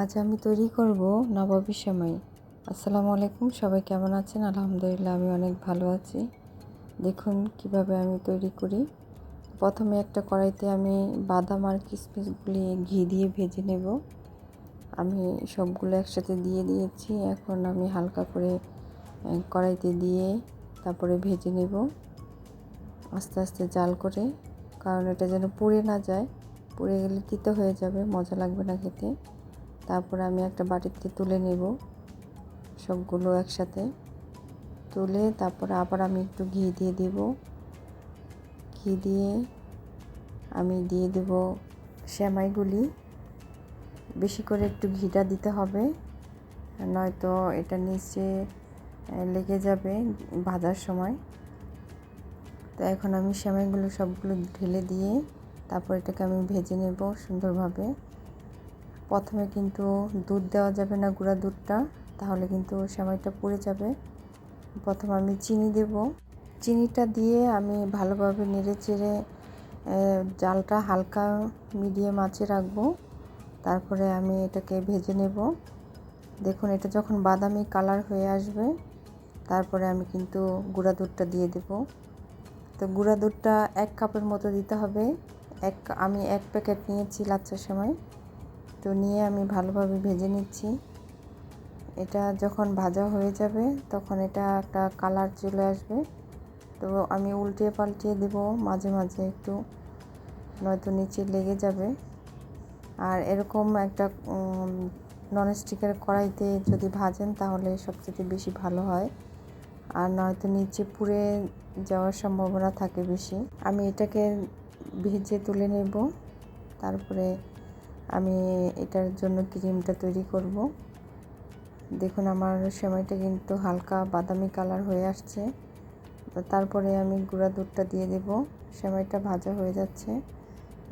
আজ আমি তৈরি করব নবাবী সেমাই। আসসালামু আলাইকুম, সবাই কেমন আছেন? আলহামদুলিল্লাহ, আমি অনেক ভালো আছি। দেখুন কীভাবে আমি তৈরি করি। প্রথমে একটা কড়াইতে আমি বাদাম আর কিশমিশগুলি ঘি দিয়ে ভেজে নেব। আমি সবগুলো একসাথে দিয়ে দিয়েছি। এখন আমি হালকা করে কড়াইতে দিয়ে তারপরে ভেজে নেব। আস্তে আস্তে জাল করে, কারণ এটা যেন পুড়ে না যায়। পুড়ে গেলে তিতো হয়ে যাবে, মজা লাগবে না খেতে। তারপরে আমি একটা বাটিতে তুলে নেব সবগুলো একসাথে। তুলে তারপরে আবার আমি একটু ঘি দিয়ে দেব। ঘি দিয়ে আমি দিয়ে দেব শ্যামাইগুলি বেশি করে একটু ঘিটা দিতে হবে, নয়তো এটা নিচে লেগে যাবে ভাজার সময়। তো এখন আমি সেমাইগুলো সবগুলো ঢেলে দিয়ে তারপর এটাকে আমি ভেজে নেব সুন্দরভাবে। প্রথমে কিন্তু দুধ দেওয়া যাবে না, গুঁড়া দুধটা। তাহলে কিন্তু সেমাইটা পুড়ে যাবে। প্রথমে আমি চিনি দেব। চিনিটা দিয়ে আমি ভালোভাবে নেড়ে চেড়ে জালটা হালকা মিডিয়াম আঁচে রাখব। তারপরে আমি এটাকে ভেজে নেব। দেখুন, এটা যখন বাদামি কালার হয়ে আসবে, তারপরে আমি কিন্তু গুঁড়া দুধটা দিয়ে দেব। তো গুঁড়া দুধটা এক কাপের মতো দিতে হবে। এক, আমি এক প্যাকেট নিয়েছি লাচ্চার সময়। তো নিয়ে আমি ভালোভাবে ভেজে নিচ্ছি। এটা যখন ভাজা হয়ে যাবে, তখন এটা একটা কালার চলে আসবে। তো আমি উল্টে পাল্টিয়ে দেব মাঝে মাঝে একটু, নয়তো নিচে লেগে যাবে। আর এরকম একটা ননস্টিকের কড়াইতে যদি ভাজেন, তাহলে সবচেয়ে বেশি ভালো হয়। আর নয়তো নিচে পুড়ে যাওয়ার সম্ভাবনা থাকে বেশি। আমি এটাকে ভেজে তুলে নেব। তারপরে আমি এটার জন্য ক্রিমটা তৈরি করব। দেখুন আমার সময়টা কিন্তু হালকা বাদামি কালার হয়ে আসছে। তারপরে আমি গুঁড়া দুধটা দিয়ে দেব। সেমাইটা ভাজা হয়ে যাচ্ছে।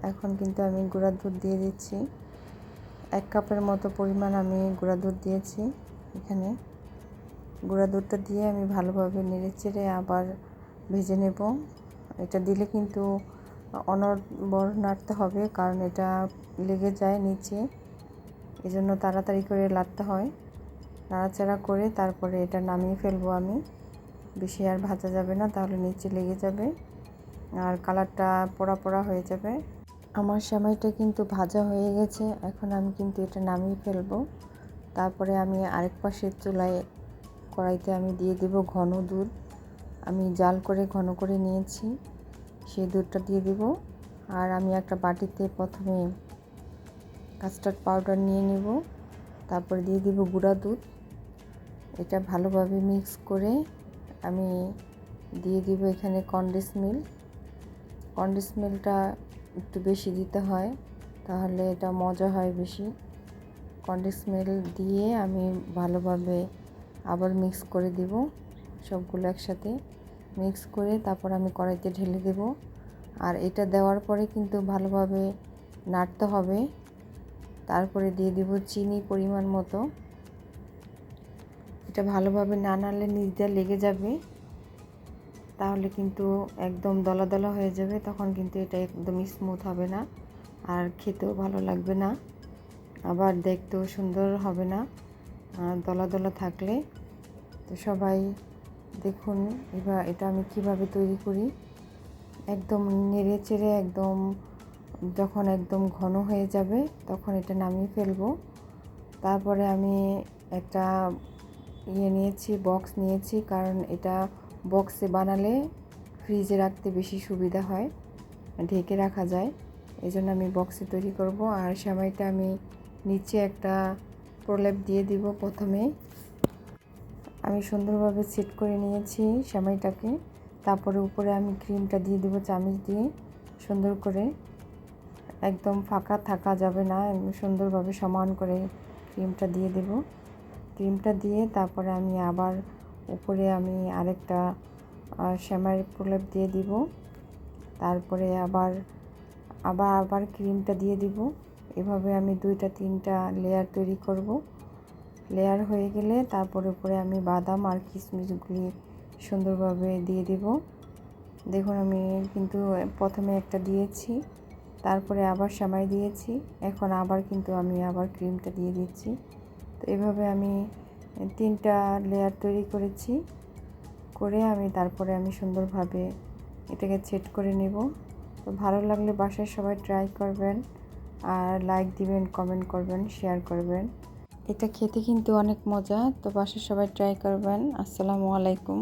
এখন কিন্তু আমি গুঁড়া দুধ দিয়ে দিচ্ছি। এক কাপের মতো পরিমাণ আমি গুঁড়া দুধ দিয়েছি এখানে। গুঁড়া দুধটা দিয়ে আমি ভালোভাবে নেড়ে চেড়ে আবার ভেজে নেব। এটা দিলে কিন্তু অনবর নাড়তে হবে, কারণ এটা লেগে যায় নিচে। এজন্য তাড়াতাড়ি করে লাড়তে হয়। নাড়াচাড়া করে তারপরে এটা নামিয়ে ফেলব আমি। বেশি আর ভাজা যাবে না, তাহলে নিচে লেগে যাবে। আর কালারটা পোড়া পোড়া হয়ে যাবে। আমার সেমাইটা কিন্তু ভাজা হয়ে গেছে, এখন আমি কিন্তু এটা নামিয়ে ফেলব। তারপরে আমি আরেক পাশের চুলায় কড়াইতে আমি দিয়ে দেব ঘন দুধ। আমি জাল করে ঘন করে নিয়েছি। সেই দুধটা দিয়ে দেব। আর আমি একটা বাটিতে প্রথমে কাস্টার্ড পাউডার নিয়ে নেব। তারপরে দিয়ে দেব গুঁড়া দুধ। এটা ভালোভাবে মিক্স করে আমি দিয়ে দিব এখানে কন্ডেন্স মিল্ক কন্ডেন্স মিল্কটা একটু বেশি দিতে হয়, তাহলে এটা মজা হয় বেশি। কন্ডেন্স মিল্ক দিয়ে আমি ভালোভাবে আবার মিক্স করে দিব সবগুলো একসাথে। মিক্স করে তারপর আমি কড়াইতে ঢেলে দেব। আর এটা দেওয়ার পরে কিন্তু ভালোভাবে নাড়তে হবে। তারপরে দিয়ে দিব চিনি পরিমাণ মতো। এটা ভালোভাবে না নাড়লে নিচ লেগে যাবে। তাহলে কিন্তু একদম দলা দলা হয়ে যাবে। তখন কিন্তু এটা একদম স্মুথ হবে না। আর খেতেও ভালো লাগবে না। আবার দেখতেও সুন্দর হবে না। দলা দলা থাকলে। তো সবাই দেখুন, এবার এটা আমি কীভাবে তৈরি করি? একদম নেড়ে চেড়ে একদম যখন একদম ঘন হয়ে যাবে, তখন এটা নামিয়ে ফেলব। তারপরে আমি একটা ইয়ে নিয়েছি, বক্স নিয়েছি, কারণ এটা বক্সে বানালে ফ্রিজে রাখতে বেশি সুবিধা হয়, ঢেকে রাখা যায়। এই জন্য আমি বক্সে তৈরি করব। আর সেমাইটা আমি নিচে একটা প্রলেপ দিয়ে দিব প্রথমে। আমি সুন্দরভাবে সেট করে নিয়েছি সেমাইটাকে। তারপরে উপরে আমি ক্রিমটা দিয়ে দেবো, চামচ দিয়ে। সুন্দর করে একদম ফাঁকা থাকা যাবে না সুন্দরভাবে সমান করে ক্রিমটা দিয়ে দেব। ক্রিমটা দিয়ে তারপরে আমি আবার উপরে আমি আরেকটা শ্যামাইয়ের প্রলেপ দিয়ে দিব। তারপরে আবার আবার আবার ক্রিমটা দিয়ে দিব। এভাবে আমি দুইটা, তিনটা লেয়ার তৈরি করব। লেয়ার হয়ে গেলে তারপরে উপরে আমি বাদাম আর কিশমিশগুলি সুন্দরভাবে দিয়ে দিব। দেখুন আমি কিন্তু প্রথমে একটা দিয়েছি, তারপরে আবার সামাই দিয়েছি, এখন আবার কিন্তু আমি আবার ক্রিমটা দিয়ে দিচ্ছি। তো এভাবে আমি তিনটা লেয়ার তৈরি করেছি, করে আমি তারপরে আমি সুন্দরভাবে এটাকে সেট করে নেব। তো ভালো লাগলে বাসায় সবাই ট্রাই করবেন, আর লাইক দিবেন কমেন্ট করবেন শেয়ার করবেন। এটা খেতে কিন্তু অনেক মজা তো বাসার সবাই ট্রাই করবেন। আসসালামু আলাইকুম।